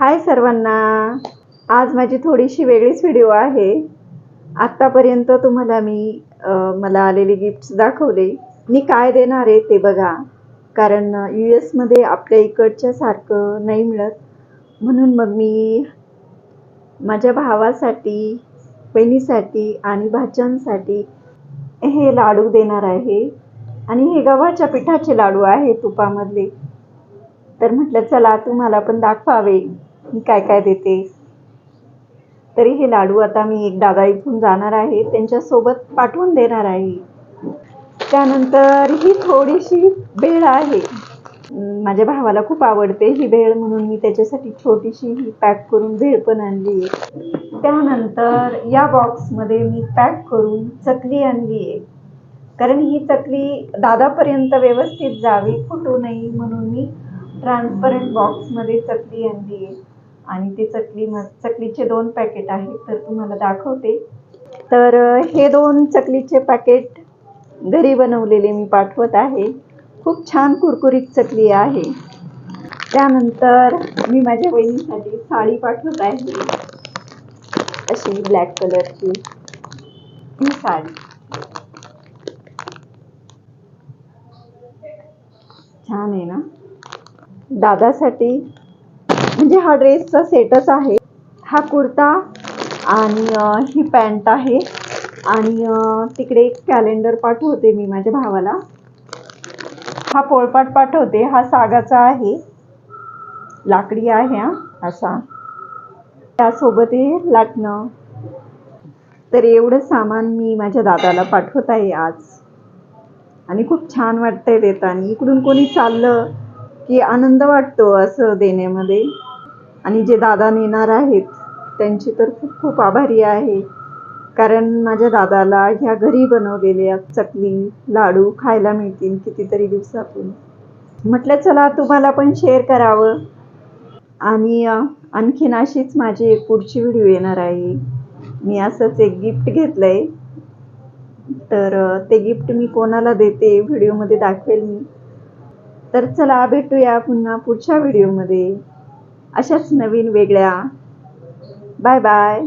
हाय सर्वांना. आज माझी थोडीशी वेगळीच व्हिडिओ आहे. आत्तापर्यंत तुम्हाला मी मला आलेले गिफ्ट्स दाखवले. मी काय देणार आहे ते बघा. कारण यू एसमध्ये आपल्या इकडच्या सारखं नाही मिळत. म्हणून मग मी माझ्या भावासाठी बहिणीसाठी आणि भाच्यांसाठी हे लाडू देणार आहे. आणि हे गव्हाच्या पिठाचे लाडू आहे तुपामधले. तर म्हटलं चला तुम्हाला पण दाखवावे. मी काय काय देते? तरी हे लाडू आता मी एक दादा इथून जाणार आहे त्यांच्यासोबत पाठवून देणार आहे. त्यानंतर ही थोडीशी भेळ आहे. माझ्या भावाला खूप आवडते ही भेळ म्हणून मी त्याच्यासाठी छोटीशी ही पॅक करून भेळ पण आणली आहे. त्यानंतर या बॉक्समध्ये मी पॅक करून चकली आणली आहे. कारण ही चकली दादापर्यंत व्यवस्थित जावी फुटू नये म्हणून मी ट्रान्सपरंट बॉक्समध्ये चकली आणली आहे. आणि ते चकली म चकलीचे दोन पॅकेट आहेत तर तुम्हाला दाखवते. तर हे दोन चकलीचे पॅकेट घरी बनवलेले मी पाठवत आहे. खूप छान कुरकुरीत चकली आहे. त्यानंतर मी माझ्या बहिणीसाठी साडी पाठवत आहे. अशी ब्लॅक कलरची ही साडी. छान आहे ना? दादासाठी म्हणजे हा ड्रेसचा सेटच आहे. हा कुर्ता आणि ही पॅन्ट आहे. आणि तिकडे एक कॅलेंडर पाठवते मी माझ्या भावाला. हा पोळपाट पाठवते. हा सागाचा आहे. लाकडी आहे हा असा. त्यासोबत हे लाटणं. तर एवढं सामान मी माझ्या दादाला पाठवत आहे आज. आणि खूप छान वाटतंय देताना. इकडून कोणी चाललं की आनंद वाटतो असं देण्यामध्ये. आणि जे दादा नेणार आहेत त्यांची तर खूप खूप आभारी आहे. कारण माझ्या दादाला ह्या घरी बनवलेल्या चकली लाडू खायला मिळतील कितीतरी दिवसातून. म्हटलं चला तुम्हाला पण शेअर करावं. आणि आणखीन अशीच माझी एक पुढची व्हिडिओ येणार आहे. मी असंच एक गिफ्ट घेतलं आहे तर ते गिफ्ट मी कोणाला देते व्हिडिओमध्ये दाखवेल मी. तर चला भेटूया पुन्हा पुढच्या व्हिडिओमध्ये अशाच नवीन वेगळ्या. Bye bye.